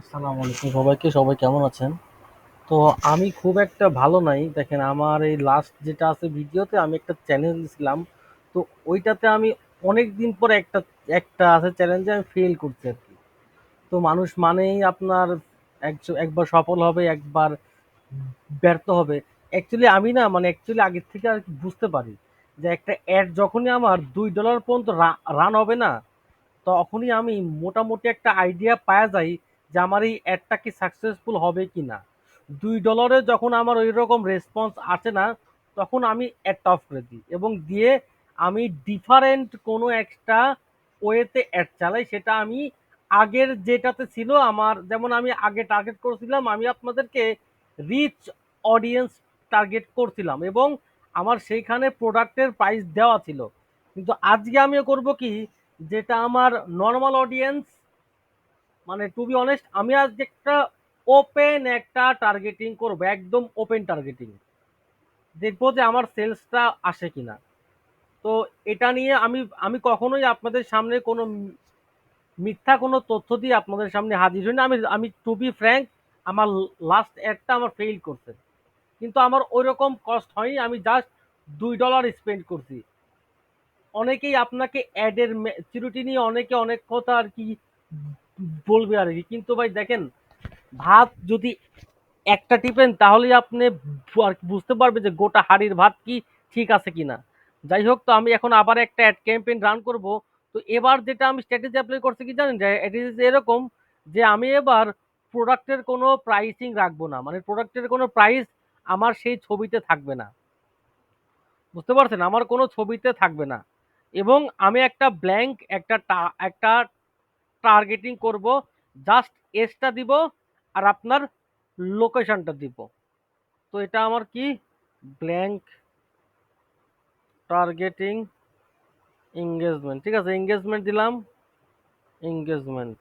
আসসালামু আলাইকুম সবাইকে, সবাই কেমন আছেন? তো আমি খুব একটা ভালো নাই। দেখেন, আমার এই লাস্ট যেটা আছে ভিডিওতে আমি একটা চ্যালেঞ্জ দিছিলাম। তো ওইটাতে আমি অনেক দিন পরে একটা একটা আছে চ্যালেঞ্জে আমি ফেল করছি আর কি। তো মানুষ মানেই আপনার একবার সফল হবে, একবার ব্যর্থ হবে। অ্যাকচুয়ালি আমি না মানে অ্যাকচুয়ালি আগের থেকে আর কি বুঝতে পারি যে একটা অ্যাড যখনই আমার দুই ডলার পর্যন্ত রান হবে না, তখনই আমি মোটামুটি একটা আইডিয়া পাওয়া যাই যে আমার এই অ্যাডটা কি সাকসেসফুল হবে কি না দুই ডলারে যখন আমার ওই রকম রেসপন্স আসে না, তখন আমি অ্যাডটা অফ করে দিই এবং দিয়ে আমি ডিফারেন্ট কোনো একটা ওয়েতে অ্যাড চালাই, সেটা আমি আগের যেটাতে ছিল আমার, যেমন আমি আগে টার্গেট করেছিলাম, আমি আপনাদেরকে রিচ অডিয়েন্স টার্গেট করছিলাম এবং আমার সেইখানে প্রোডাক্টের প্রাইস দেওয়া ছিল। কিন্তু আজকে আমিও করব কি? যেটা আমার নর্মাল অডিয়েন্স মানে টু বি অনেস্ট আমি আজকে একটা ওপেন একটা টার্গেটিং করব, একদম ওপেন টার্গেটিং দেখব যে আমার সেলসটা আসে কিনা। তো এটা নিয়ে আমি আমি কখনোই আপনাদের সামনে কোনো মিথ্যা কোনো তথ্য দিয়ে আপনাদের সামনে হাজির হই না। আমি আমি টু বি ফ্র্যাঙ্ক আমার লাস্ট অ্যাডটা আমার ফেইল করছে। কিন্তু আমার ওই রকম কস্ট হয়নি, আমি জাস্ট দুই ডলার স্পেন্ড করছি। অনেকেই আপনাকে অ্যাডের ম্যাচুরিটি নিয়ে অনেকে অনেক কথা আর কি বলবে আর কি। কিন্তু ভাই দেখেন, ভাত যদি একটা টিপেন তাহলেই আপনি আর কি বুঝতে পারবে যে গোটা হাড়ির ভাত কি ঠিক আছে কিনা। যাই হোক, তো আমি এখন আবার একটা অ্যাড ক্যাম্পেইন রান করব। তো এবার যেটা আমি স্ট্র্যাটেজি অ্যাপ্লাই করছি কি জানেন is এরকম যে আমি এবার প্রোডাক্টের কোনো প্রাইসিং রাখব না। মানে প্রোডাক্টের কোনো প্রাইস আমার সেই ছবিতে থাকবে না। বুঝতে পারছেন? আমার কোনো ছবিতে থাকবে না। এবং আমি একটা ব্ল্যাঙ্ক একটা একটা টার্গেটিং করব জাস্ট এসটা দিব আর আপনার লোকেশনটা দিব। তো এটা আমার কি? ব্ল্যাঙ্ক টার্গেটিং এঙ্গেজমেন্ট ঠিক আছে এঙ্গেজমেন্ট দিলাম। এঙ্গেজমেন্ট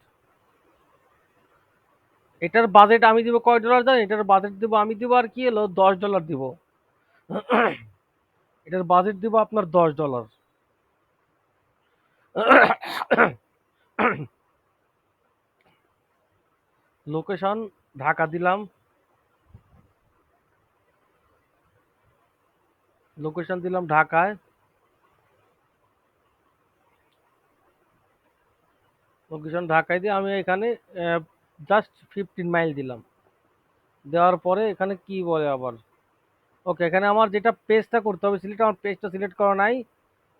এটার বাজেট আমি দিব কয় ডলার জানেন? এটার বাজেট দিব, আমি দিব আর কি হলো, দশ ডলার দিব। এটার বাজেট দিব আপনার দশ ডলার লোকেশন, ঢাকা দিলাম। লোকেশন দিলাম ঢাকায়। লোকেশন ঢাকায় দিয়ে আমি এখানে জাস্ট ফিফটিন মাইল দিলাম। দেওয়ার পরে এখানে কি বলে আবার? ওকে এখানে আমার যেটা পেজটা করতে হবে সিলেক্ট আমার পেজটা সিলেক্ট করা নাই।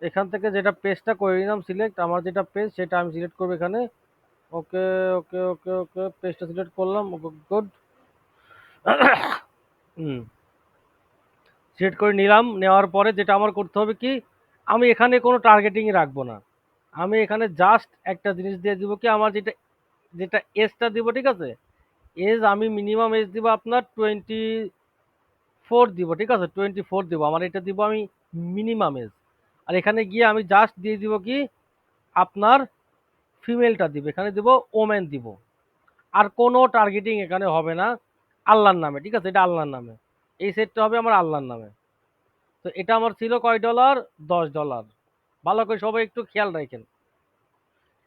এখান থেকে যেটা পেজটা করে নিলাম সিলেক্ট আমার যেটা পেজ সেটা আমি সিলেক্ট করব এখানে। ওকে ওকে ওকে ওকে পেজটা সিলেক্ট করলাম, ওকে গুড হুম। সিলেক্ট করে নিলাম, নেওয়ার পরে যেটা আমার করতে হবে কি, আমি এখানে কোনো টার্গেটিংই রাখব না। আমি এখানে জাস্ট একটা জিনিস দিয়ে দিব কি, আমার যেটা যেটা এজটা দিব, ঠিক আছে? এজ আমি মিনিমাম এজ দিব আপনার টোয়েন্টি ফোর দিব, ঠিক আছে? টোয়েন্টি ফোর দিব, আমার এটা দিব আমি মিনিমাম এজ আর এখানে গিয়ে আমি জাস্ট দিয়ে দিব কি, আপনার ফিমেলটা দিব, এখানে দিব ওমেন দিব। আর কোনো টার্গেটিং এখানে হবে না, আল্লাহর নামে, ঠিক আছে? এটা আল্লাহর নামে। এই সেটটা হবে আমার আল্লাহর নামে। তো এটা আমার ছিল কয় ডলার দশ ডলার ভালো করে সবাই একটু খেয়াল রাখেন।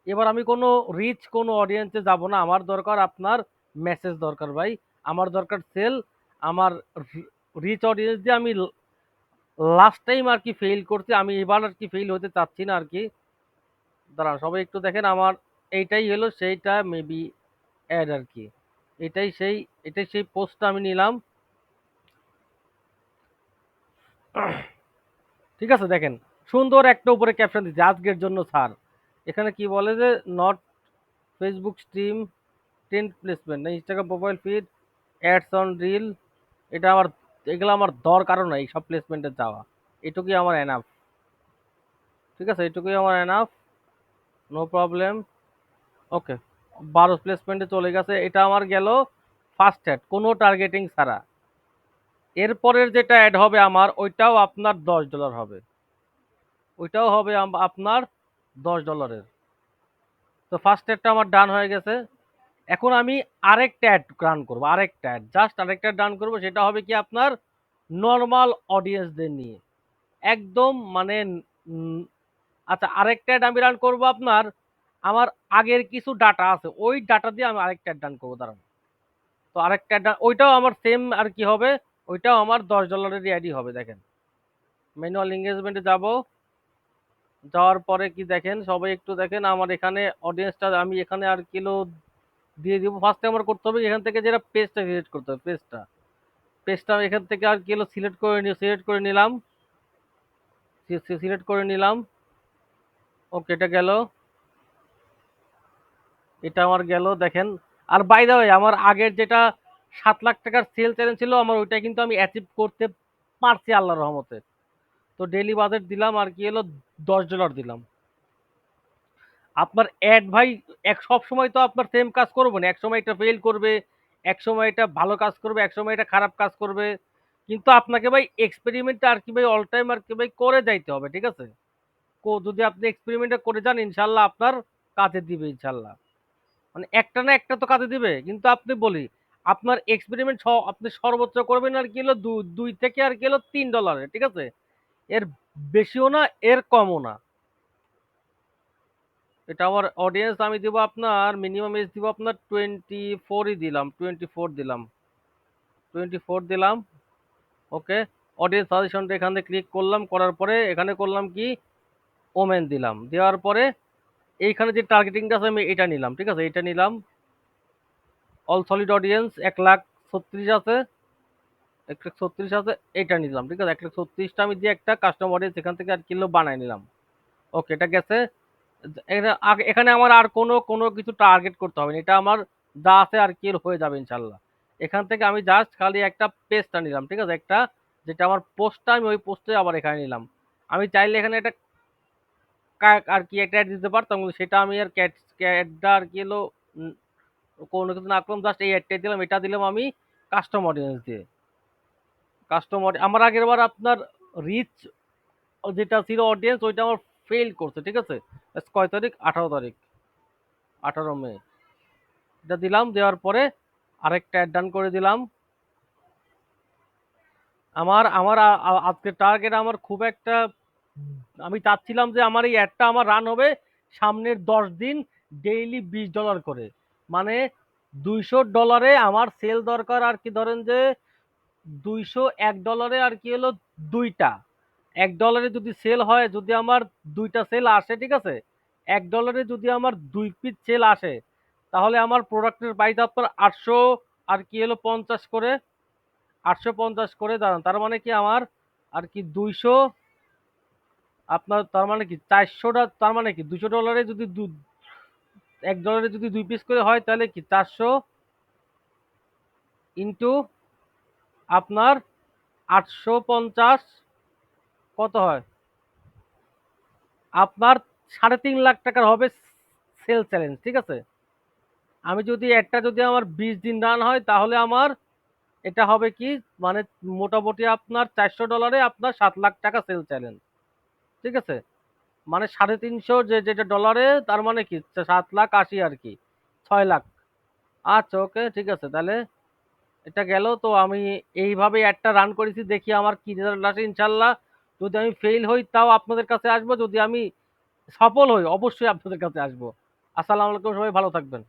এবার আমি কোনো রিচ কোনো অডিয়েন্সে যাব না। আমার দরকার আপনার মেসেজ দরকার ভাই। আমার দরকার সেল আমার রিচ অডিয়েন্স দিয়ে আমি লাস্ট টাইম আর কি ফেল করছি, আমি এবার আর কি ফেল হতে চাচ্ছি না আর কি। দাঁড়ান, সবাই একটু দেখেন আমার এইটাই হলো সেইটা মেবি অ্যাড আর কি। এটাই সেই এটাই সেই পোস্টটা আমি নিলাম। ঠিক আছে, দেখেন, সুন্দর একটা উপরে ক্যাপশন দিচ্ছে, আজকের জন্য স্যার এখানে কি বলে যে not Facebook stream tent placement না Instagram profile feed ads on reel এটা আমার, এগুলো আমার দরকারও নাই, সব প্লেসমেন্টে যাওয়া। এটুকুই আমার এনাফ ঠিক আছে, এটুকুই আমার এনাফ নো প্রবলেম ওকে বারো প্লেসমেন্টে চলে গেছে। এটা আমার গেল ফার্স্ট অ্যাড কোনো টার্গেটিং ছাড়া। এরপরের যেটা অ্যাড হবে আমার, ওইটাও আপনার দশ ডলার হবে। ওইটাও হবে আপনার দশ ডলারের তো ফার্স্ট অ্যাডটা আমার ডান হয়ে গেছে। এখন আমি আরেকটা অ্যাড রান করব, আরেকটা অ্যাড জাস্ট আরেকটা ডান করব, সেটা হবে কি আপনার নর্মাল অডিয়েন্সদের নিয়ে। একদম মানে আচ্ছা আরেকটা অ্যাড আমি রান করব আপনার। আমার আগের কিছু ডাটা আছে, ওই ডাটা দিয়ে আমি আরেকটা অ্যাড ডান করব, দাঁড়ান। তো আরেকটা অ্যাড ওইটাও আমার সেম আর কি হবে, ওইটাও আমার দশ ডলারের অ্যাডই হবে, দেখেন। ম্যানুয়াল এঙ্গেজমেন্টে যাব। যাওয়ার পরে কি দেখেন, সবাই একটু দেখেন, আমার এখানে অডিয়েন্সটা আমি এখানে আর কিলো দিয়ে দিব। ফার্স্টে আমার করতে হবে, এখান থেকে যেটা পেজটা সিলেক্ট করতে হবে পেজটা পেজটা এখান থেকে আর কিলো সিলেক্ট করে সিলেক্ট করে নিলাম। সিলেক্ট করে নিলাম। ওকে এটা গেল। এটা আমার গেল, দেখেন। আর বাই দা আমার আগের যেটা সাত লাখ টাকার সেল চ্যালেঞ্জ ছিল, আমার ওইটা কিন্তু আমি অ্যাচিভ করতে পারছি আল্লাহর রহমতে। তো ডেলি বাজেট দিলাম, আর কি হলো, দশ ডলার দিলাম। আপনার অ্যাড ভাই, এক, সব সময় তো আপনার সেম কাজ করব না। এক সময় এটা ফেল করবে, এক সময় এটা ভালো কাজ করবে, এক সময় এটা খারাপ কাজ করবে। কিন্তু আপনাকে ভাই এক্সপেরিমেন্টটা আর কি ভাই অল টাইম আর কি ভাই, করে যাইতে হবে, ঠিক আছে? যদি আপনি এক্সপেরিমেন্টটা করে যান, ইনশাল্লাহ আপনার কাজে দিবে, ইনশাল্লাহ। মানে একটা না একটা তো কাজে দিবে। কিন্তু আপনি বলি, আপনার এক্সপেরিমেন্ট আপনি সর্বোচ্চ করবেন আর কি হলো দুই থেকে আর কি হলো তিন ডলারে ঠিক আছে? এর বেশিও না, এর কমও না। এটা আমার অডিয়েন্স আমি দিব আপনার মিনিমাম এজ দিব আপনার টোয়েন্টি ফোরই দিলাম টোয়েন্টি ফোর দিলাম। টোয়েন্টি ফোর দিলাম ওকে অডিয়েন্স সাজেশনটা এখানে ক্লিক করলাম, করার পরে এখানে করলাম কি? ওমেন দিলাম। দেওয়ার পরে এইখানে যে টার্গেটিংটা আছে, আমি এটা নিলাম, ঠিক আছে? এটা নিলাম। অল সলিড অডিয়েন্স এক লাখ ছত্রিশ আছে। এক লাখ ছত্রিশ আছে, এটা নিলাম, ঠিক আছে? এক লাখ ছত্রিশটা আমি দিয়ে একটা কাস্টমার অডিয়েন্স এখান থেকে আর কিলো বানাই নিলাম। ওকে এটা গেছে। এখানে আমার আর কোনো কোনো কিছু টার্গেট করতে হবে না। এটা আমার যা আছে আর কি হয়ে যাবে, ইনশাল্লাহ। এখান থেকে আমি জাস্ট খালি একটা পেজটা নিলাম, ঠিক আছে? একটা, যেটা আমার পোস্টটা আমি ওই পোস্টে আবার এখানে নিলাম। আমি চাইলে এখানে একটা আর কি একটা অ্যাড দিতে পারতাম, কিন্তু সেটা আমি আর ক্যাট অ্যাডটা আর কি এলো কোনো কিছু না করলাম জাস্ট এই অ্যাডটা দিলাম, এটা দিলাম আমি কাস্টম অডিয়েন্স দিয়ে। কাস্টম আমার আগের বার আপনার রিচ যেটা ছিল অডিয়েন্স ওইটা আমার ফেল করছে, ঠিক আছে? কয় তারিখ? আঠারো তারিখ। আঠারো মে। এটা দিলাম, দেওয়ার পরে আরেকটা অ্যাড ডান করে দিলাম। আমার আমার আজকে টার্গেট আমার খুব একটা আমি চাচ্ছিলাম যে আমার এই অ্যাডটা আমার রান হবে সামনের দশ দিন ডেইলি বিশ ডলার করে। মানে দুইশো ডলারে আমার সেল দরকার আর কি ধরেন যে দুইশো এক ডলারে আর কি হলো দুইটা। এক ডলারে যদি সেল হয়, যদি আমার দুইটা সেল আসে, ঠিক আছে? এক ডলারে যদি আমার দুই পিস সেল আসে, তাহলে আমার প্রোডাক্টের প্রাইস আপনার আটশো আর কি হলো পঞ্চাশ করে, আটশো পঞ্চাশ করে দাঁড়ান। তার মানে কি আমার আর কি দুইশো আপনার তার মানে কি, চারশোটা, তার মানে কি, দুশো ডলারে যদি দু, এক ডলারে যদি দুই পিস করে হয়, তাহলে কি, চারশো ইন্টু আপনার আটশো পঞ্চাশ কত হয়? আপনার সাড়ে তিন লাখ টাকার হবে সেল চ্যালেঞ্জ ঠিক আছে? আমি যদি একটা যদি আমার বিশ দিন রান হয়, তাহলে আমার এটা হবে কি মানে মোটামুটি আপনার চারশো ডলারে আপনার সাত লাখ টাকা সেল চ্যালেঞ্জ ঠিক আছে? মানে সাড়ে তিনশো যে, যেটা ডলারে তার মানে কি? সাত লাখ আশি আর কি, ছয় লাখ। আচ্ছা ওকে ঠিক আছে। তাহলে এটা গেল। তো আমি এইভাবে একটা রান করেছি, দেখি আমার কি রেজাল্ট আসে। ইনশাল্লাহ যদি আমি ফেল হই, তাও আপনাদের কাছে আসব। যদি আমি সফল হই, অবশ্যই আপনাদের কাছে আসব। আসসালামু আলাইকুম, সবাই ভালো থাকবেন।